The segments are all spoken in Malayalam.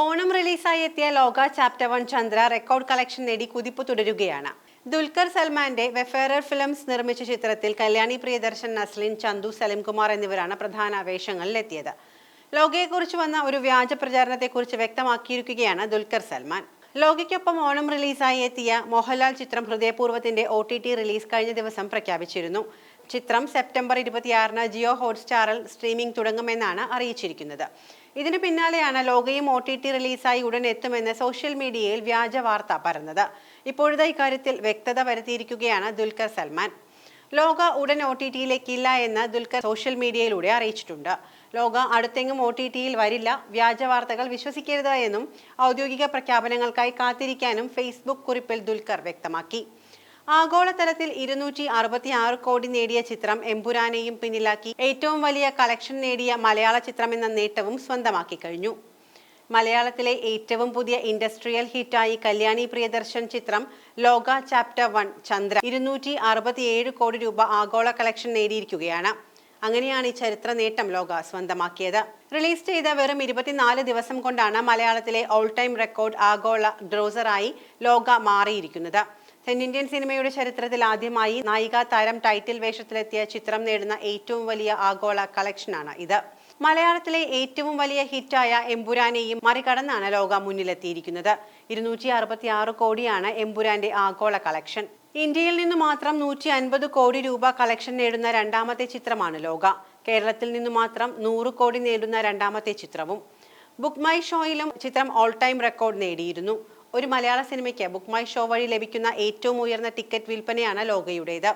ഓണം റിലീസായി എത്തിയ Lokah chapter one Chandra record collection നേടി കുതിപ്പ് തുടരുകയാണ്. ദുൽഖർ സൽമാന്റെ വെഫേറർ ഫിലിംസ് നിർമ്മിച്ച ചിത്രത്തിൽ കല്യാണി പ്രിയദർശൻ നസ്ലിൻ ചന്തു സലിംകുമാർ എന്നിവരാണ് പ്രധാന വേഷങ്ങളിലെത്തിയത് ലോകയെക്കുറിച്ച് വന്ന ഒരു വ്യാജ പ്രചാരണത്തെക്കുറിച്ച് വ്യക്തമാക്കിയിരിക്കുകയാണ് ദുൽഖർ സൽമാൻ. ലോകയ്ക്കൊപ്പം ഓണം റിലീസായി എത്തിയ മോഹൻലാൽ ചിത്രം ഹൃദയപൂർവത്തിന്റെ ഒ ടി ടി റിലീസ് കഴിഞ്ഞ ദിവസം പ്രഖ്യാപിച്ചിരുന്നു. ചിത്രം സെപ്റ്റംബർ ഇരുപത്തിയാറിന് ജിയോ ഹോട്ട്സ്റ്റാറിൽ സ്ട്രീമിംഗ് തുടങ്ങുമെന്നാണ് അറിയിച്ചിരിക്കുന്നത്. ഇതിന് പിന്നാലെയാണ് ലോകയും ഒ ടി ടി റിലീസായി ഉടൻ എത്തുമെന്ന് സോഷ്യൽ മീഡിയയിൽ വ്യാജ വാർത്ത പരന്നത്. ഇപ്പോഴത്തെ ഇക്കാര്യത്തിൽ വ്യക്തത വരുത്തിയിരിക്കുകയാണ് ദുൽഖർ സൽമാൻ. ലോക ഉടൻ ഒ ടി ടിയിലേക്കില്ല എന്ന് ദുൽഖർ സോഷ്യൽ മീഡിയയിലൂടെ അറിയിച്ചിട്ടുണ്ട്. ലോക അടുത്തെങ്ങും ഒ ടി ടിയിൽ വരില്ല വ്യാജ വാർത്തകൾ വിശ്വസിക്കരുത് എന്നും ഔദ്യോഗിക പ്രഖ്യാപനങ്ങൾക്കായി കാത്തിരിക്കാനും ഫേസ്ബുക്ക് കുറിപ്പിൽ ദുൽഖർ വ്യക്തമാക്കി. ആഗോളതലത്തിൽ ഇരുന്നൂറ്റി അറുപത്തി ആറ് കോടി നേടിയ ചിത്രം എമ്പുരാനെയും പിന്നിലാക്കി ഏറ്റവും വലിയ കളക്ഷൻ നേടിയ മലയാള ചിത്രമെന്ന നേട്ടവും സ്വന്തമാക്കി കഴിഞ്ഞു. മലയാളത്തിലെ ഏറ്റവും പുതിയ ഇൻഡസ്ട്രിയൽ ഹിറ്റായി കല്യാണി പ്രിയദർശൻ ചിത്രം ലോക ചാപ്റ്റർ വൺ ചന്ദ്ര ഇരുന്നൂറ്റി അറുപത്തിയേഴ് കോടി രൂപ ആഗോള കളക്ഷൻ നേടിയിരിക്കുകയാണ്. അങ്ങനെയാണ് ഈ ചരിത്ര നേട്ടം ലോക സ്വന്തമാക്കിയത്. റിലീസ് ചെയ്ത വെറും ഇരുപത്തിനാല് ദിവസം കൊണ്ടാണ് മലയാളത്തിലെ ഓൾ ടൈം റെക്കോർഡ് ആഗോള ഡ്രോസറായി ലോക മാറിയിരിക്കുന്നത്. തെന്നിന്ത്യൻ സിനിമയുടെ ചരിത്രത്തിൽ ആദ്യമായി നായികാ താരം ടൈറ്റിൽ വേഷത്തിലെത്തിയ ചിത്രം നേടുന്ന ഏറ്റവും വലിയ ആഗോള കളക്ഷനാണ് ഇത്. മലയാളത്തിലെ ഏറ്റവും വലിയ ഹിറ്റായ എമ്പുരാനെയും മറികടന്നാണ് ലോക മുന്നിലെത്തിയിരിക്കുന്നത്. ഇരുന്നൂറ്റി അറുപത്തി ആറ് കോടിയാണ് എമ്പുരാന്റെ ആഗോള കളക്ഷൻ ഇന്ത്യയിൽ നിന്ന് മാത്രം നൂറ്റി അൻപത് കോടി രൂപ കളക്ഷൻ നേടുന്ന രണ്ടാമത്തെ ചിത്രമാണ് ലോക. കേരളത്തിൽ നിന്ന് മാത്രം നൂറ് കോടി നേടുന്ന രണ്ടാമത്തെ ചിത്രവും. ബുക്ക് മൈ ഷോയിലും ചിത്രം ഓൾ ടൈം റെക്കോർഡ് നേടിയിരുന്നു. ഒരു മലയാള സിനിമയ്ക്ക് ബുക്ക് മൈ ഷോ വഴി ലഭിക്കുന്ന ഏറ്റവും ഉയർന്ന ടിക്കറ്റ് വിൽപ്പനയാണ് ലോകയുടേത്.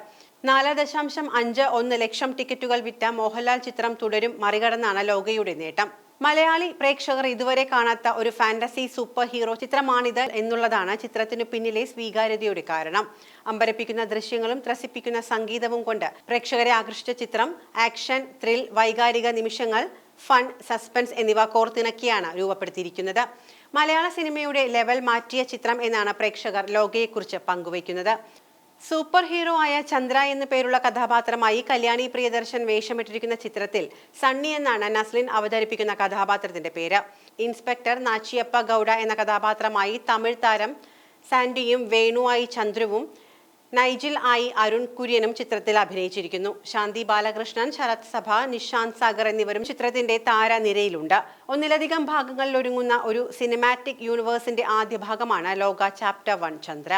നാല് ദശാംശം അഞ്ച് ഒന്ന് ലക്ഷം ടിക്കറ്റുകൾ വിറ്റ മോഹൻലാൽ ചിത്രം തുടരും മറികടന്നാണ് ലോകയുടെ നേട്ടം. മലയാളി പ്രേക്ഷകർ ഇതുവരെ കാണാത്ത ഒരു ഫാന്റസി സൂപ്പർ ഹീറോ ചിത്രമാണിത് എന്നുള്ളതാണ് ചിത്രത്തിനു പിന്നിലെ സ്വീകാര്യതയുടെ കാരണം. അമ്പരപ്പിക്കുന്ന ദൃശ്യങ്ങളും ത്രസിപ്പിക്കുന്ന സംഗീതവും കൊണ്ട് പ്രേക്ഷകരെ ആകർഷിച്ച ചിത്രം ആക്ഷൻ ത്രിൽ വൈകാരിക നിമിഷങ്ങൾ ഫൺ സസ്പെൻസ് എന്നിവ കോർത്തിണക്കിയാണ് രൂപപ്പെടുത്തിയിരിക്കുന്നത്. മലയാള സിനിമയുടെ ലെവൽ മാറ്റിയ ചിത്രം എന്നാണ് പ്രേക്ഷകർ ലോകയെക്കുറിച്ച് പങ്കുവയ്ക്കുന്നത്. സൂപ്പർ ഹീറോ ആയ ചന്ദ്ര എന്ന പേരുള്ള കഥാപാത്രമായി കല്യാണി പ്രിയദർശൻ വേഷമിട്ടിരിക്കുന്ന ചിത്രത്തിൽ സണ്ണി എന്നാണ് നസ്ലിൻ അവതരിപ്പിക്കുന്ന കഥാപാത്രത്തിന്റെ പേര്. ഇൻസ്പെക്ടർ നാച്ചിയപ്പ ഗൗഡ എന്ന കഥാപാത്രമായി തമിഴ് താരം സാൻഡിയും വേണുവായി ചന്ദ്രുവും നൈജിൽ ആയി അരുൺ കുര്യനും ചിത്രത്തിൽ അഭിനയിച്ചിരിക്കുന്നു. ശാന്തി ബാലകൃഷ്ണൻ ശരത് സഭ നിഷാന്ത് സാഗർ എന്നിവരും ചിത്രത്തിന്റെ താരനിരയിലുണ്ട്. ഒന്നിലധികം ഭാഗങ്ങളിൽ ഒരുങ്ങുന്ന ഒരു സിനിമാറ്റിക് യൂണിവേഴ്സിന്റെ ആദ്യ ഭാഗമാണ് ലോക ചാപ്റ്റർ വൺ ചന്ദ്ര.